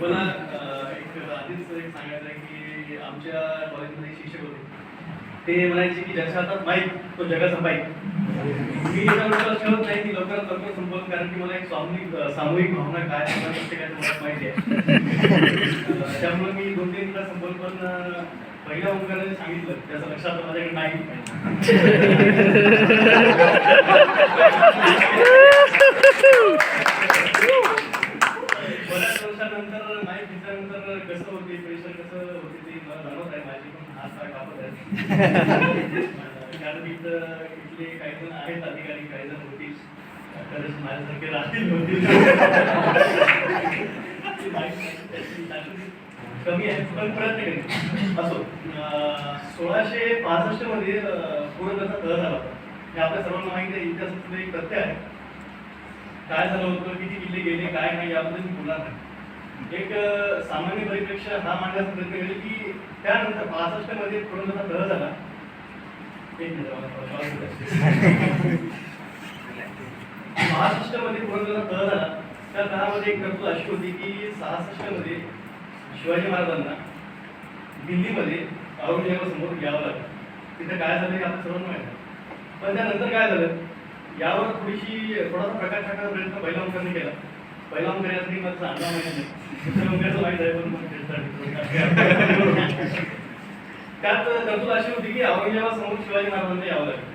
मला एक आधीच एक सांगायचं आहे की आमच्या कॉलेजमध्ये एक शिक्षक होते. ते म्हणायचे की ज्याच्या हातात माईक तो जगाचा माईक मी ठेवत नाही की लवकरात लवकर संपवून कारण की मला एक सामूहिक सामूहिक भावना काय प्रत्येकाच्या मनात माहिती आहे. त्यामुळे मी दोन तीन वेळा संपवून पण पहिल्या ओंकाराने सांगितलं. त्याचं लक्षात माझ्याकडे नाही. कसं होते प्रेशर कसं होते ते मला जाणवत आहे माझे पण हात कापत कारण इथले काही जण आहेत अधिकारी काही जण होतील कदाचित माझ्यासारखे राहतील होतील. कमी आहे पण प्रयत्न करेन असो सोळाशे पासष्टमध्ये पूर्णचा तह झाला होता. हे आपल्या सर्वांना माहिती आहे इतिहासातलं एक तथ्य आहे. काय झालं होतं किती किल्ले गेले काय नाही याबद्दल मी बोलणार नाही. एक सामान्य परिप्रेक्ष्य हा मांडण्याचा प्रयत्न केले की त्यानंतर पासष्टमध्ये पूर्णचा तह झाला एक मिनिट थोडं मध्ये तह झाला त्या तहामध्ये एक तरतूद अशी होती की सहासष्टमध्ये शिवाजी महाराजांना दिल्लीमध्ये औरंगजेबासमोर यावं लागलं. तिथे काय झालं हे आपण सर्वांना माहिती पण त्यानंतर काय झालं? यावर थोडीशी थोडासा प्रकाश टाकण्याचा प्रयत्न पहिला केला. पहिला अंक करण्यासाठी माझा अंदाज माहिती नाही. आहे पण मग त्यात तरतूद अशी होती की औरंगजेबासमोर शिवाजी महाराजांना यावं लागलं.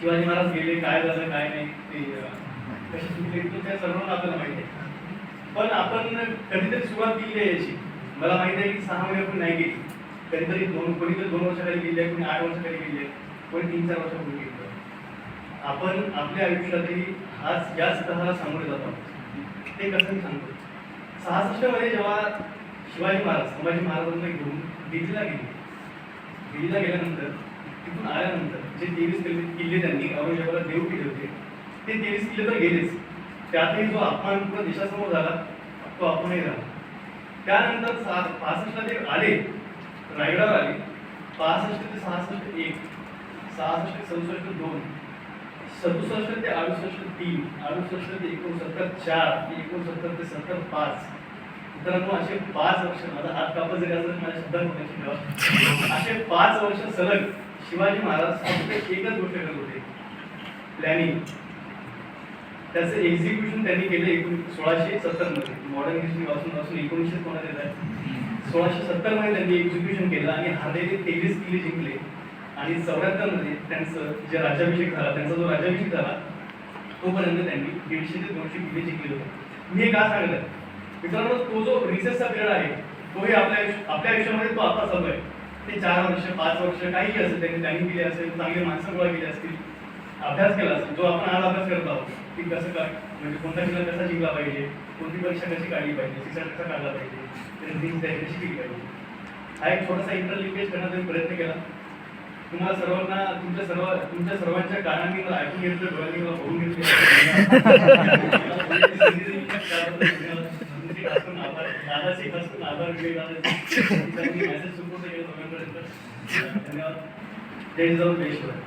शिवाजी महाराज गेले काय झालं काय नाही ते कशी चुकले त्या सर्वांना आपल्याला माहिती आहे. पण आपण कधीतरी सुरुवात केली आहे याची. मला माहिती आहे की सहा महिने पण नाही गेली. कधीतरी दोन कोणीतरी दोन वर्षाखाली गेली आहे कोणी आठ वर्षाखाली गेली आहे कोणी तीन चार वर्षापूर्वी गेलं आपण आपल्या आयुष्यातही हाच याच तहाला सामोरे जात आहोत. ते कसं सांगतो? सहासष्टमध्ये जेव्हा शिवाजी महाराज संभाजी महाराजांना घेऊन दिल्लीला गेले दिल्लीला गेल्यानंतर तिथून आल्यानंतर जे तेवीस किल्ले किल्ले त्यांनी औरंगजेबाला देऊ केले होते ते तेवीस किल्ले तर गेलेच. त्यातही जो अपमान पूर्ण देशासमोर झाला तो अपमानही झाला. त्यानंतर सहा पासष्टला ते आले रायगडावर आले. पासष्ट ते सहासष्ट एक सहासष्ट ते सदुसष्ट दोन सदुसष्ट ते अडुसष्ट तीन अडुसष्ट ते एकोणसत्तर चार ते एकोणसत्तर ते सत्तर पाच. मित्रांनो असे पाच वर्ष माझा हात कापत जरी असं माझ्या शब्दात होण्याची हो. असे पाच वर्ष सलग शिवाजी महाराज फक्त एकच गोष्ट करत होते. प्लॅनिंग त्याचं एक्झिक्युशन त्यांनी केले एकूण सोळाशे सत्तरमध्ये. मॉडर्न हिस्ट्री वाचून वाचून एकोणीसशे कोणाला येत आहे? सोळाशे सत्तरमध्ये त्यांनी एक्झिक्युशन केलं आणि हारलेले तेवीस किल्ले जिंकले. आणि चौऱ्याहत्तरमध्ये त्यांचं जे राज्याभिषेक झाला त्यांचा जो राज्याभिषेक झाला तोपर्यंत त्यांनी दीडशे ते दोनशे किल्ले जिंकले होते. मी हे का सांगलं मित्रांनो तो जो रिसेसचा पिरियड आहे तोही आपल्या आयुष्य- आपल्या आयुष्यामध्ये तो आता चालू आहे. ते चार वर्ष पाच वर्ष काहीही असेल त्यांनी त्यांनी दिले असेल चांगली माणसं गोळा केली असतील अभ्यास केला असेल जो आपण आज अभ्यास करत आहोत की कसं काय म्हणजे कोणता जिल्हा कसा जिंकला पाहिजे कोणती परीक्षा कशी काढली पाहिजे शिक्षण कसा काढला पाहिजे ट्रेनिंग कशी केली पाहिजे. हा एक छोटासा इंटरलिंकेज करण्याचा प्रयत्न केला. तुम्हाला सर्वांना तुमच्या सर्व तुमच्या सर्वांच्या कानांनी मला ऐकून घेतलं डोळ्यांनी मला बघून घेतलं. मेसेज केलं सगळ्यांपर्यंत धन्यवाद. जय जाऊ जय शिवाय